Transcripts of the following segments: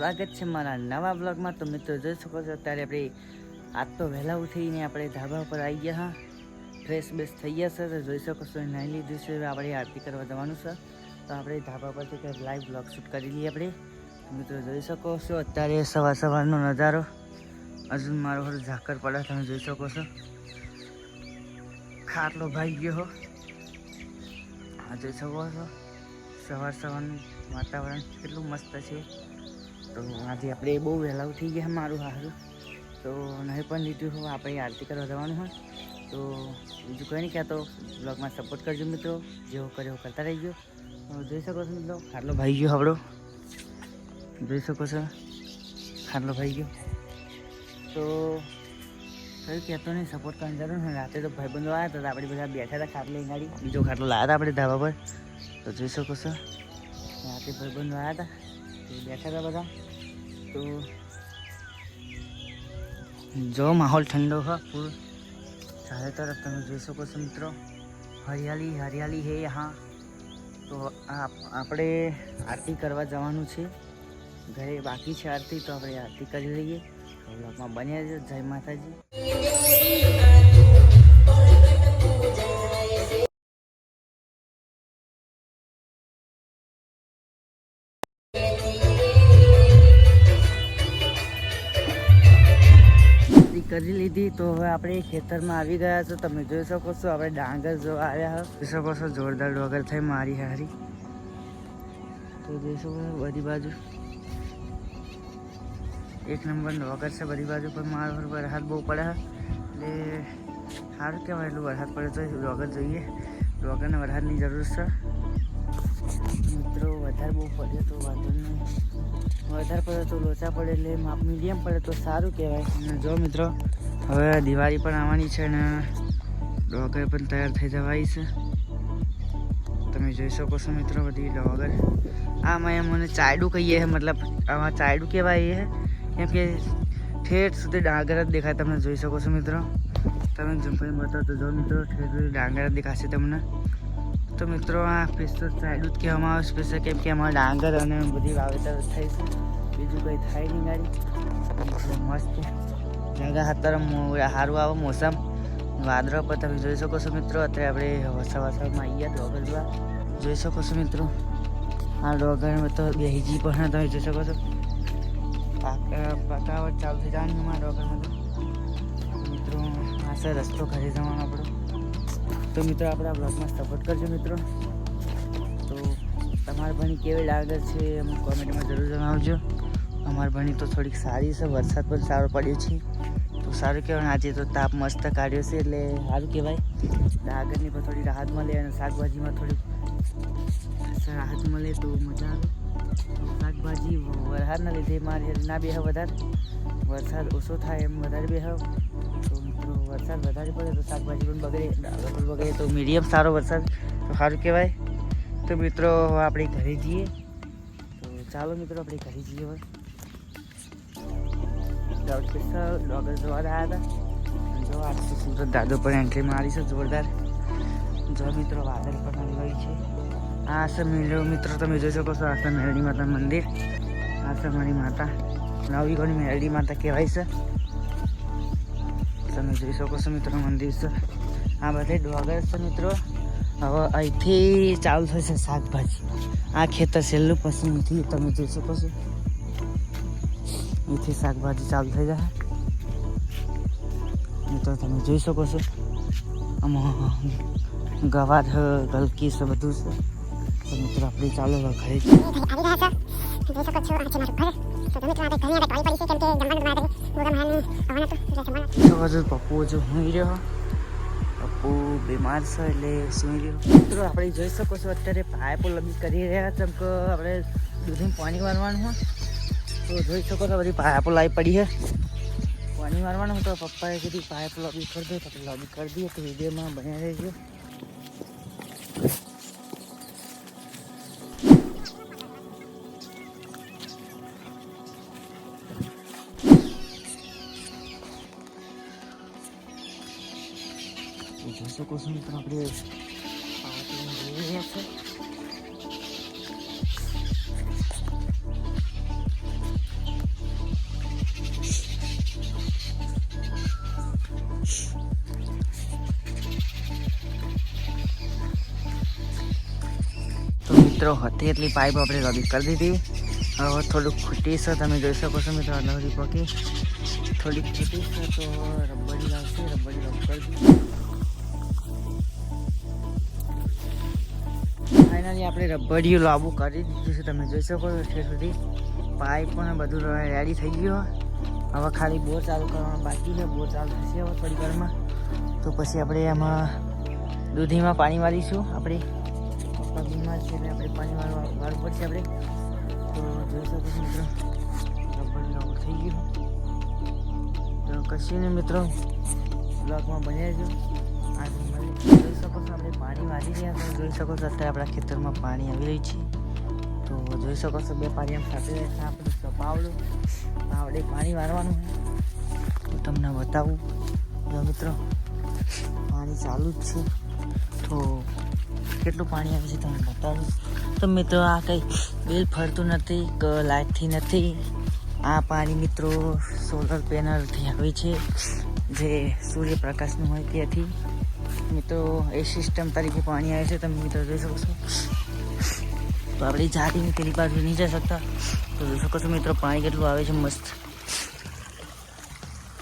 સ્વાગત છે મારા નવા બ્લોગમાં તો મિત્રો જોઈ શકો છો, અત્યારે આપણે આજ તો વહેલા ઉઠીને આપણે ધાબા પર આવી ગયા, હા. ફ્રેશ બેસ થઈ ગયા છે. તો જોઈ શકો છો નાઈ લીધું છે. આપણે આરતી કરવા જવાનું છે. તો આપણે ધાબા પરથી કંઈક લાઈવ બ્લોગ શૂટ કરી લઈએ આપણે. મિત્રો જોઈ શકો છો, અત્યારે સવાર સવારનો નજારો. હજુ મારો ઘર ઝાકર પડ્યા, તમે જોઈ શકો છો. ખાટલો ભાઈ ગયો હો, જોઈ શકો છો. સવાર સવારનું વાતાવરણ કેટલું મસ્ત છે. તો આજે આપણે બહુ વહેલા ઉઠી ગયા મારું સારું તો નહીં પણ લીધું હોય આપણે આરતી કરવા જવાનું હોય. તો બીજું કંઈ નહીં કહેતો બ્લોગમાં સપોર્ટ કરજો મિત્રો. જેવો કર્યો કરતા રહીજો. તો જોઈ શકો છો મિત્રો, ખાટલો ભાઈ ગયો આપણો. જોઈ શકો છો, ખાટલો ભાઈ ગયો. તો કયું કહેતો નહીં સપોર્ટ કરવાની જરૂર ને રાતે તો ભાઈબંધો આવ્યા હતા આપણે બધા બેઠા હતા ખાટલે ગાડી બીજો ખાટલો લાવ્યા હતા આપણે ધાબા પર. તો જોઈ શકો છો, રાતે ભાઈબંધો આવ્યા હતા. તો બેઠા હતા બધા. તો જો માહોલ ઠંડો હા, ફૂલ. ચારે તરફ તમે જોઈ શકો છો મિત્રો. હરિયાળી હરિયાળી હે યહાં. તો આપણે આરતી કરવા જવાનું છે. ઘરે બાકી છે આરતી, તો આપણે આરતી કરી લઈએ. બ્લોગમાં બન્યા જય માતાજી. કરી લીધી તો હવે આપણે ખેતરમાં આવી ગયા છો. તમે જોઈ શકો છો આપણે ડાંગર જોવા આવ્યા જોઈ શકો છો જોરદાર ડોગર થઈ મારી હારી. તો જોઈ શકો છો બધી બાજુ. એક નંબર ડોગર છે બધી બાજુ પણ મારો પર વરસાદ બહુ પડે એટલે સારું કહેવાય એટલું વરસાદ પડે તો ડોગર જોઈએ. ડોગરને વરસાદની જરૂર છે. મિત્રો વધારે બહુ પડે તો વાંધો નહીં. વધારે પડે તો લોચા પડે એટલે માપ મીડિયમ પડે તો સારું કહેવાય. અને જો મિત્રો, હવે દિવાળી પણ આવવાની છે અને ડોગર પણ તૈયાર થઈ જવાય છે. તમે જોઈ શકો છો મિત્રો બધી ડોગર. આમાં એમ મને ચાયડું કહીએ છે મતલબ આમાં ચાયડું કહેવાય એ કેમ કે ઠેઠ સુધી ડાંગર જ દેખાય તમે જોઈ શકો છો મિત્રો. તમે જંપાઈ બતાવો તો જો મિત્રો ઠેઠ સુધી ડાંગર જ દેખાશે તમને. તો મિત્રો આ પિસ્તોલ ચાયડું જ કહેવામાં આવે સ્પેશિયલ કેમ કે એમાં ડાંગર અને બધી વાવેતર થાય છે. બીજું કંઈ થાય નહીં ગાડી. મસ્ત. જગા હાતર સારું આવે મોસમ. વાદળો પર તમે જોઈ શકો છો મિત્રો. અત્યારે આપણે વસા વસામાં ગયા ડોગર જોવા. જોઈ શકો છો મિત્રો. આ ડોગર તો બેહીજી પણ તમે જોઈ શકો છો. પાક- પકાવટ ચાલુ થઈ જવાની ડોગરમાં મિત્રો, આ રસ્તો ઘરે જવાનો આપણો. તો મિત્રો આપણા બ્લોગમાં સપોર્ટ કરજો મિત્રો. તો તમારા ભણી કેવી લાગે છે એમ કોમેન્ટમાં જરૂર જણાવજો. અમારી ભણી તો થોડીક સારી છે, વરસાદ પણ સારો પડ્યો છે. તો સારું કહેવાય આજે તો તાપ મસ્ત કાઢ્યો છે એટલે સારું કહેવાય. ડાગરની પણ થોડી રાહત મળે અને શાકભાજીમાં થોડીક રાહત મળે તો મજા આવે. શાકભાજી વરસાદના લીધે મારે ના બેહ વધારે. વરસાદ ઓછો થાય એમ વધારે બેહ વરસાદ વધારે પડે તો શાકભાજી પણ બગડે ડાળો પણ બગડે. તો મીડિયમ સારો વરસાદ, તો સારું કહેવાય. તો મિત્રો આપણે ઘરે જઈએ. તો ચાલો મિત્રો, આપણે ઘરે જઈએ હવે. ડોગર જોવા આવ્યા હતા. જો સુરત દાદો પણ એન્ટ્રી મારી છે, જોરદાર. જો મિત્રો, વાદળ પણ આવી છે. આ છે મેળો, મિત્રો, તમે જોઈ શકો છો, આ છે મેરડી માતા મંદિર. આ છે મારી માતા. નવી ગણી મેરડી માતા કહેવાય છે. તમે જોઈ શકો છો મિત્રો મંદિર છે. આ બધે ડોગર છે મિત્રો. હવે અહીંથી ચાલુ થશે શાકભાજી. આ ખેતર છેલ્લું નથી તમે જોઈ શકો છો. અહીંથી શાકભાજી ચાલુ થઈ જાય મિત્રો તમે જોઈ શકો છો. આમાં ગવાર ગલકી છે, બધું છે. તો મિત્રો આપણે ચાલો ઘરે જોઈ શકો છો, આ છે મારું ઘર. તો મિત્રો આપણે ઘરની આગળ પડી છે, કેમ કે જમવાનું હજુ પપ્પુ હજુ રહ્યો. પપ્પુ બીમાર છે એટલે સુઈ રહ્યો. મિત્રો આપણે જોઈ શકો છો અત્યારે પાઇપો લગી કરી રહ્યા છે આપણે દૂધીને પાણી વારવાનું હોય? તો જોઈ શકો છો બધી પાઇપો લાવી પડી છે. પાણી વારવાનું તો પપ્પાએ કીધી પાઇપ લોબી કરી દો, તો લોબી કરી દઈએ તો વિડીયોમાં બન્યા રહેજો. શકો છો મિત્રો આપણે જઈ રહ્યા મિત્રો હતી એટલી પાઇપ આપણે રબી કરી દીધી. હવે થોડુંક ખૂટી છે, તમે જોઈ શકો છો મિત્રો અલગ પકી થોડીક ખૂટી છે, તો રબડી લાવશે, રબડી રબ કરી દીધી ફાઇનલી આપણે રબડીયું લાબુ કરી દીધું છે, તમે જોઈ શકો છો છે સુધી. પાઇપ પણ બધું રેડી થઈ ગયું હવે ખાલી બોર ચાલુ કરવાનું બાકી છે, બોર ચાલુ થશે હવે થોડી વારમાં. તો પછી આપણે આમાં દૂધીમાં પાણી વાળીશું આપણે. પપ્પા બીમાર છે એટલે આપણે પાણી વાળવા વાળવું પડશે આપણે. તો જોઈ શકો છો મિત્રો રબડિયું લાબુ થઈ ગયું. તો કશું નહીં મિત્રો, બ્લોગમાં બન્યા રહેજો. મળી. જોઈ શકો છો આપણે પાણી વાળી રહ્યા છે જોઈ શકો છો અત્યારે આપણા ખેતરમાં પાણી આવી રહ્યું છે. તો જોઈ શકો છો બે પાણી આમ સાથે આપણે પાવડું પાવડે પાણી વાળવાનું હું તમને બતાવું. જો મિત્રો, પાણી ચાલુ જ છે. તો કેટલું પાણી આવે છે તમને બતાવું. તો મિત્રો, આ કંઈ બિલ ફરતું નથી, કે લાઇટથી નથી. આ પાણી મિત્રો સોલર પેનલથી આવે છે. જે સૂર્યપ્રકાશનું હોય ત્યાંથી. મિત્રો, એ સિસ્ટમ તરીકે પાણી આવે છે. તમે મિત્રો જોઈ શકો છો. તો આપણે જાતિની પેલી બાજુ નહીં જઈ શકતા. તો જોઈ શકો છો મિત્રો, પાણી કેટલું આવે છે મસ્ત.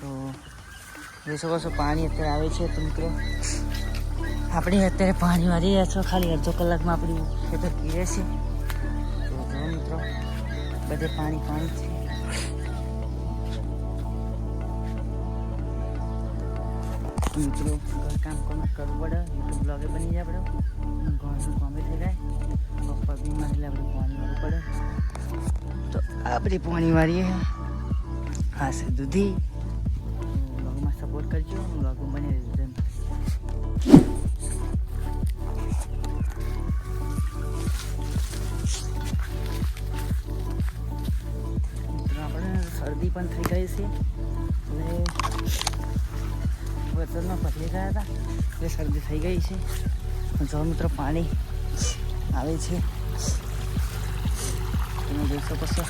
તો જોઈ શકો છો, પાણી અત્યારે આવે છે તો મિત્રો, આપણે અત્યારે પાણી વાળી રહ્યા છો. ખાલી અડધો કલાકમાં આપણું ખેતર પીએ છે. તો મિત્રો, બધે પાણી પાણી છે. મિત્રો ઘરકામ કોમ કરવું પડે. યુટ્યુબ બ્લોગે બની જાય આપણે. ઘણું કામે થઈ જાય. પપ્પા બીમાર એટલે આપણે પાણી વાળવું પડે. તો આપણે પાણી વાળીએ. હા, છે દૂધી. બ્લોગમાં સપોર્ટ કરજો. બ્લોગ બની રહેજો આપણે શરદી પણ થઈ ગઈ છે. એટલે વરસાદમાં પતલી ગયા હતા. એટલે શરદી થઈ ગઈ છે. જો મિત્રો પાણી આવે છે. તમે જોઈ શકો છો.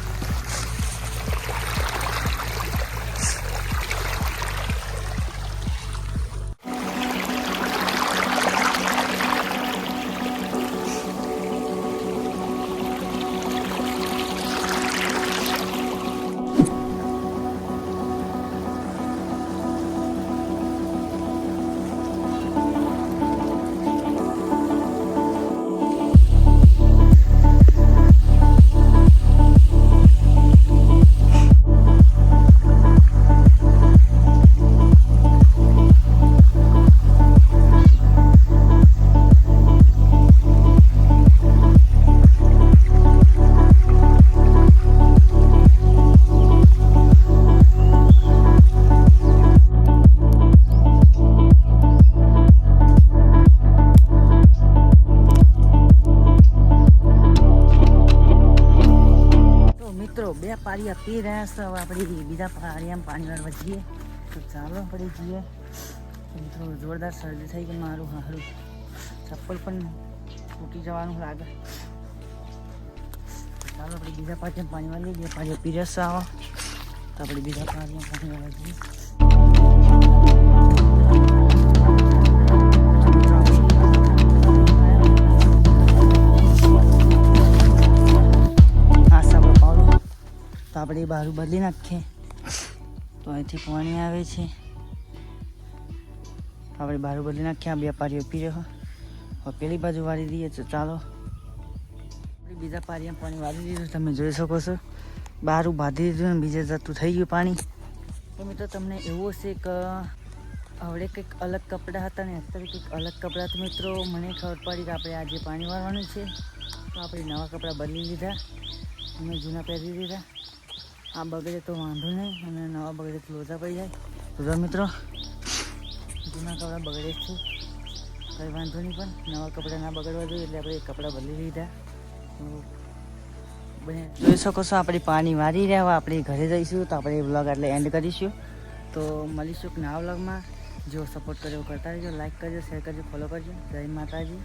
બે પારિયા રહ્યા છે હવે આપણે બીજા પાણીમાં પાણી વાર વધીએ તો ચાલો આપણે જઈએ. મિત્રો જોરદાર શરદી થઈ ગઈ મારું હારું ચપ્પલ પણ તૂટી જવાનું લાગે. ચાલો આપણે બીજા પાછળ પાણી વાર બે પારિયા પી રહ્યા છે આવો. તો આપણે બીજા પાણીમાં પાણી વાર જઈએ. આપણે બારું બદલી નાખીએ. તો અહીંથી પાણી આવે છે. આપણે બાજુ બદલી નાખીએ, આ બે પારીઓ પી રહ્યો. પેલી બાજુ વાળી દઈએ તો ચાલો. આપણે બીજા પારીમાં પાણી વાળી દીધું, તમે જોઈ શકો છો. બારું બાંધી દીધું ને બીજે જતું થઈ ગયું પાણી. તો મિત્રો તમને એવું હશે કે હવે કંઈક અલગ કપડાં હતા ને અત્યારે કંઈક અલગ કપડાં તો મિત્રો મને ખબર પડી કે આપણે આજે પાણી વાળવાનું છે. તો આપણે નવા કપડાં બદલી લીધા. અમે જૂના પહેરી દીધા આ બગડે તો વાંધો નહીં, અને નવા બગડે તો લોચા પડી જાય. તો મિત્રો, જૂના કપડાં બગડે જ છે. કંઈ વાંધો નહીં પણ નવા કપડાં ના બગડવા જોઈએ, એટલે આપણે કપડાં બદલી લીધા. જોઈ શકો છો આપણે પાણી મારી રહ્યા આપણે ઘરે જઈશું, તો આપણે વ્લોગ એટલે એન્ડ કરીશું. તો મળીશું કે નવા વ્લોગમાં જો સપોર્ટ કર્યો, કરતા રહેજો લાઈક કરજો શેર કરજો ફોલો કરજો. જય માતાજી.